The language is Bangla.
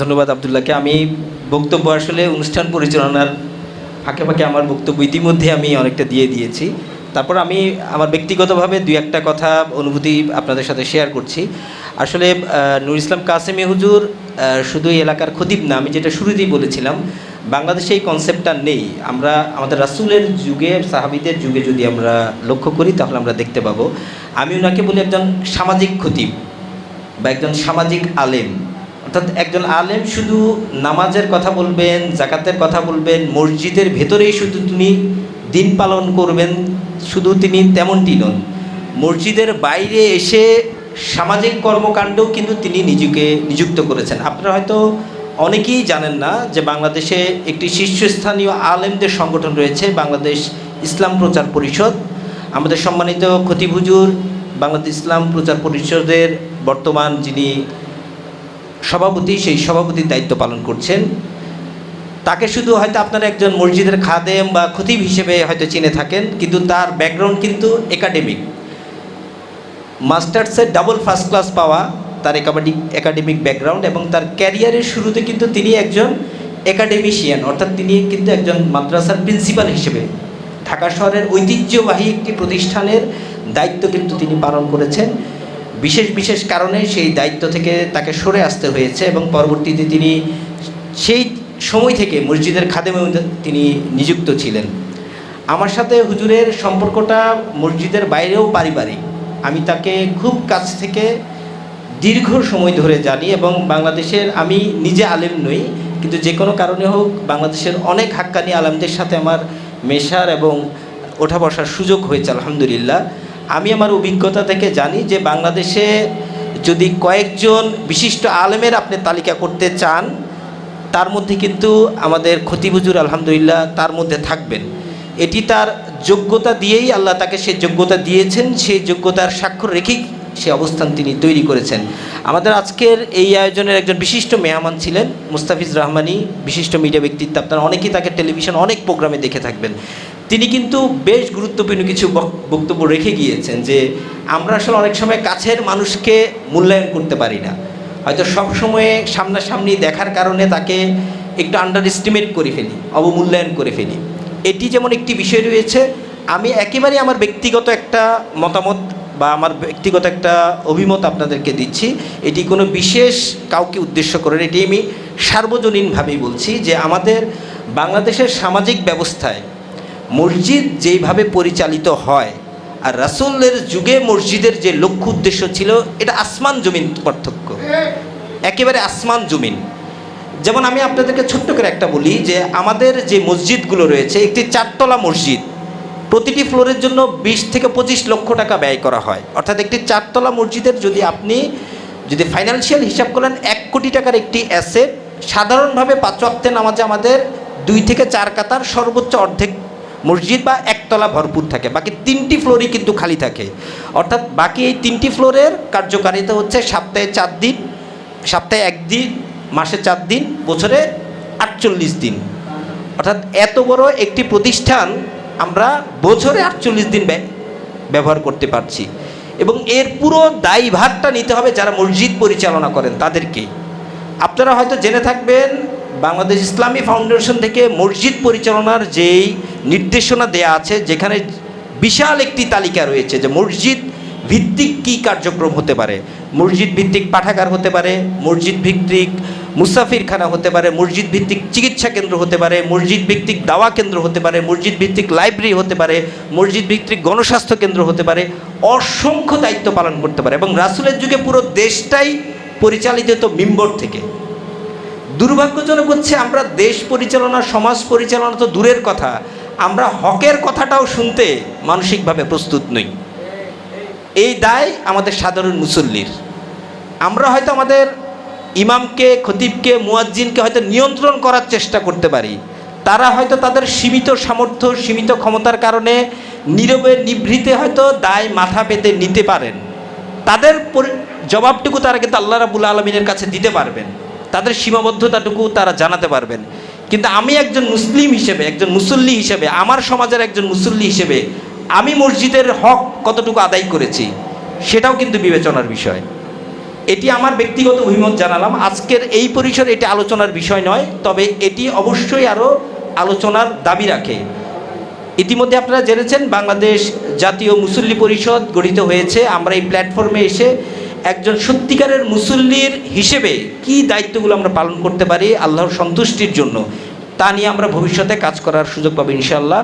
ধন্যবাদ আবদুল্লাহকে। আমি বক্তব্য আসলে অনুষ্ঠান পরিচালনার ফাঁকে ফাঁকে আমার বক্তব্য ইতিমধ্যে আমি অনেকটা দিয়ে দিয়েছি। তারপর আমি আমার ব্যক্তিগতভাবে দুই একটা কথা, অনুভূতি আপনাদের সাথে শেয়ার করছি। আসলে নুর ইসলাম কাসেমি হুজুর শুধু এলাকার খতিব না, আমি যেটা শুরুতেই বলেছিলাম, বাংলাদেশে এই কনসেপ্টটা নেই। আমরা, আমাদের রাসূলের যুগে, সাহাবিদের যুগে যদি আমরা লক্ষ্য করি, তাহলে আমরা দেখতে পাবো। আমি ওনাকে বলি একজন সামাজিক খতিব বা একজন সামাজিক আলেম। অর্থাৎ একজন আলেম শুধু নামাজের কথা বলবেন জাকাতের কথা বলবেন, মসজিদের ভেতরেই শুধু তিনি দিন পালন করবেন, শুধু তিনি তেমনটি নন। মসজিদের বাইরে এসে সামাজিক কর্মকাণ্ডও কিন্তু তিনি নিজেকে নিযুক্ত করেছেন। আপনারা হয়তো অনেকেই জানেন না যে বাংলাদেশে একটি শীর্ষস্থানীয় আলেমদের সংগঠন রয়েছে, বাংলাদেশ ইসলাম প্রচার পরিষদ। আমাদের সম্মানিত হুজুর বাংলাদেশ ইসলাম প্রচার পরিষদের বর্তমান যিনি সভাপতি, সেই সভাপতির দায়িত্ব পালন করছেন। তাকে শুধু হয়তো আপনারা একজন মসজিদের খাদেম বা খতিব হিসেবে হয়তো চিনে থাকেন, কিন্তু তার ব্যাকগ্রাউন্ড কিন্তু একাডেমিক মাস্টার্সের ডাবল ফার্স্ট ক্লাস পাওয়া তার একাডেমিক একাডেমিক ব্যাকগ্রাউন্ড এবং তার ক্যারিয়ারের শুরুতে কিন্তু তিনি একজন একাডেমিশিয়ান অর্থাৎ তিনি কিন্তু একজন মাদ্রাসার প্রিন্সিপাল হিসেবে। ঢাকা শহরের ঐতিহ্যবাহী একটি প্রতিষ্ঠানের দায়িত্ব কিন্তু তিনি পালন করেছেন। বিশেষ বিশেষ কারণে সেই দায়িত্ব থেকে তাকে সরে আসতে হয়েছে এবং পরবর্তীতে তিনি সেই সময় থেকে মসজিদের খাদেমে তিনি নিযুক্ত ছিলেন। আমার সাথে হুজুরের সম্পর্কটা মসজিদের বাইরেও পারিবারিক। আমি তাকে খুব কাছ থেকে দীর্ঘ সময় ধরে জানি এবং বাংলাদেশের আমি নিজে আলেম নই, কিন্তু যে কোনো কারণে হোক বাংলাদেশের অনেক হাক্কানি আলেমদের সাথে আমার মেশার এবং ওঠা বসার সুযোগ হয়েছে, আলহামদুলিল্লাহ। আমি আমার অভিজ্ঞতা থেকে জানি যে বাংলাদেশে যদি কয়েকজন বিশিষ্ট আলেমের আপনি তালিকা করতে চান, তার মধ্যে কিন্তু আমাদের ক্ষতিবুজুর আলহামদুলিল্লাহ তার মধ্যে থাকবেন। এটি তার যোগ্যতা দিয়েই আল্লাহ তাকে সে যোগ্যতা দিয়েছেন সেই যোগ্যতার স্বাক্ষর রেখেই সে অবস্থান তিনি তৈরি করেছেন। আমাদের আজকের এই আয়োজনের একজন বিশিষ্ট মেহমান ছিলেন, মুস্তাফিজ রহমানি, বিশিষ্ট মিডিয়া ব্যক্তিত্ব। আপনারা অনেকেই তাকে টেলিভিশন অনেক প্রোগ্রামে দেখে থাকবেন। তিনি কিন্তু বেশ গুরুত্বপূর্ণ কিছু বক- বক্তব্য রেখে গিয়েছেন যে আমরা আসলে অনেক সময় কাছের মানুষকে মূল্যায়ন করতে পারি না। হয়তো সব সময়ে সামনাসামনি দেখার কারণে তাকে একটু আন্ডার এস্টিমেট করে ফেলি, অবমূল্যায়ন করে ফেলি। এটি যেমন একটি বিষয় রয়েছে, আমি একেবারে আমার ব্যক্তিগত একটা মতামত বা আমার ব্যক্তিগত একটা অভিমত আপনাদেরকে দিচ্ছি। এটি কোনো বিশেষ কাউকে উদ্দেশ্য করে এটি আমি সার্বজনীনভাবেই বলছি যে আমাদের বাংলাদেশের সামাজিক ব্যবস্থায় মসজিদ যেইভাবে পরিচালিত হয়, আর রাসুলের যুগে মসজিদের যে লক্ষ্য উদ্দেশ্য ছিল, এটা আসমান জমিন পার্থক্য। একেবারে আসমান জমিন। যেমন আমি আপনাদেরকে ছোট্ট করে একটা বলি যে, আমাদের যে মসজিদগুলো রয়েছে, একটি চারতলা মসজিদ, প্রতিটি ফ্লোরের জন্য বিশ থেকে পঁচিশ লক্ষ টাকা ব্যয় করা হয়। অর্থাৎ একটি চারতলা মসজিদের যদি আপনি, যদি ফাইন্যান্সিয়াল হিসাব করেন, এক কোটি টাকার একটি অ্যাসেট সাধারণভাবে পাঁচ ওয়াক্তে নামাজে আমাদের দুই থেকে চার কাতার সর্বোচ্চ অর্ধেক মসজিদ বা একতলা ভরপুর থাকে, বাকি তিনটি ফ্লোরই কিন্তু খালি থাকে। অর্থাৎ বাকি এই তিনটি ফ্লোরের কার্যকারিতা হচ্ছে সপ্তাহে চার দিন, সপ্তাহে একদিন মাসে চার দিন, বছরে আটচল্লিশ দিন। অর্থাৎ এত বড় একটি প্রতিষ্ঠান আমরা বছরে আটচল্লিশ দিন ব্যবহার করতে পারছি। এবং এর পুরো দায়ভারটা নিতে হবে যারা মসজিদ পরিচালনা করেন তাদেরকে। আপনারা হয়তো জেনে থাকবেন বাংলাদেশ ইসলামী ফাউন্ডেশন থেকে মসজিদ পরিচালনার যেই নির্দেশনা দেয়া আছে, যেখানে বিশাল একটি তালিকা রয়েছে যে মসজিদ ভিত্তিক কী কার্যক্রম হতে পারে? মসজিদ ভিত্তিক পাঠাগার হতে পারে, মসজিদ ভিত্তিক মুসাফিরখানা হতে পারে, মসজিদ ভিত্তিক চিকিৎসা কেন্দ্র হতে পারে, মসজিদ ভিত্তিক দাওয়া কেন্দ্র হতে পারে, মসজিদ ভিত্তিক লাইব্রেরি হতে পারে, মসজিদ ভিত্তিক গণস্বাস্থ্য কেন্দ্র হতে পারে, অসংখ্য দায়িত্ব পালন করতে পারে এবং রাসুলের যুগে পুরো দেশটাই পরিচালিত মিম্বর থেকে। দুর্ভাগ্যজনক হচ্ছে আমরা দেশ পরিচালনা, সমাজ পরিচালনা তো দূরের কথা। আমরা হকের কথাটাও শুনতে মানসিকভাবে প্রস্তুত নই। এই দায় আমাদের সাধারণ মুসল্লির। আমরা হয়তো আমাদের ইমামকে, খতিবকে, মুয়াজ্জিনকে হয়তো নিয়ন্ত্রণ করার চেষ্টা করতে পারি। তারা হয়তো তাদের সীমিত সামর্থ্য, সীমিত ক্ষমতার কারণে নীরবে, নিভৃতে হয়তো দায় মাথা পেতে নিতে পারেন। তাদের জবাবটুকু তারা কিন্তু আল্লাহ রাবুল আলমিনের কাছে দিতে পারবেন। তাদের সীমাবদ্ধতাটুকু তারা জানাতে পারবেন। কিন্তু আমি একজন মুসলিম হিসেবে, একজন মুসল্লি হিসেবে, আমার সমাজের একজন মুসল্লি হিসেবে আমি মসজিদের হক কতটুকু আদায় করেছি, সেটাও কিন্তু বিবেচনার বিষয়। এটি আমার ব্যক্তিগত অভিমত জানালাম। আজকের এই পরিসরে এটি আলোচনার বিষয় নয়, তবে এটি অবশ্যই আরও আলোচনার দাবি রাখে। ইতিমধ্যে আপনারা জেনেছেন, বাংলাদেশ জাতীয় মুসল্লি পরিষদ গঠিত হয়েছে। আমরা এই প্ল্যাটফর্মে এসে একজন সত্যিকারের মুসল্লির হিসেবে কি দায়িত্বগুলো আমরা পালন করতে পারি, আল্লাহর সন্তুষ্টির জন্য, তা নিয়ে আমরা ভবিষ্যতে কাজ করার সুযোগ পাবো ইনশাআল্লাহ।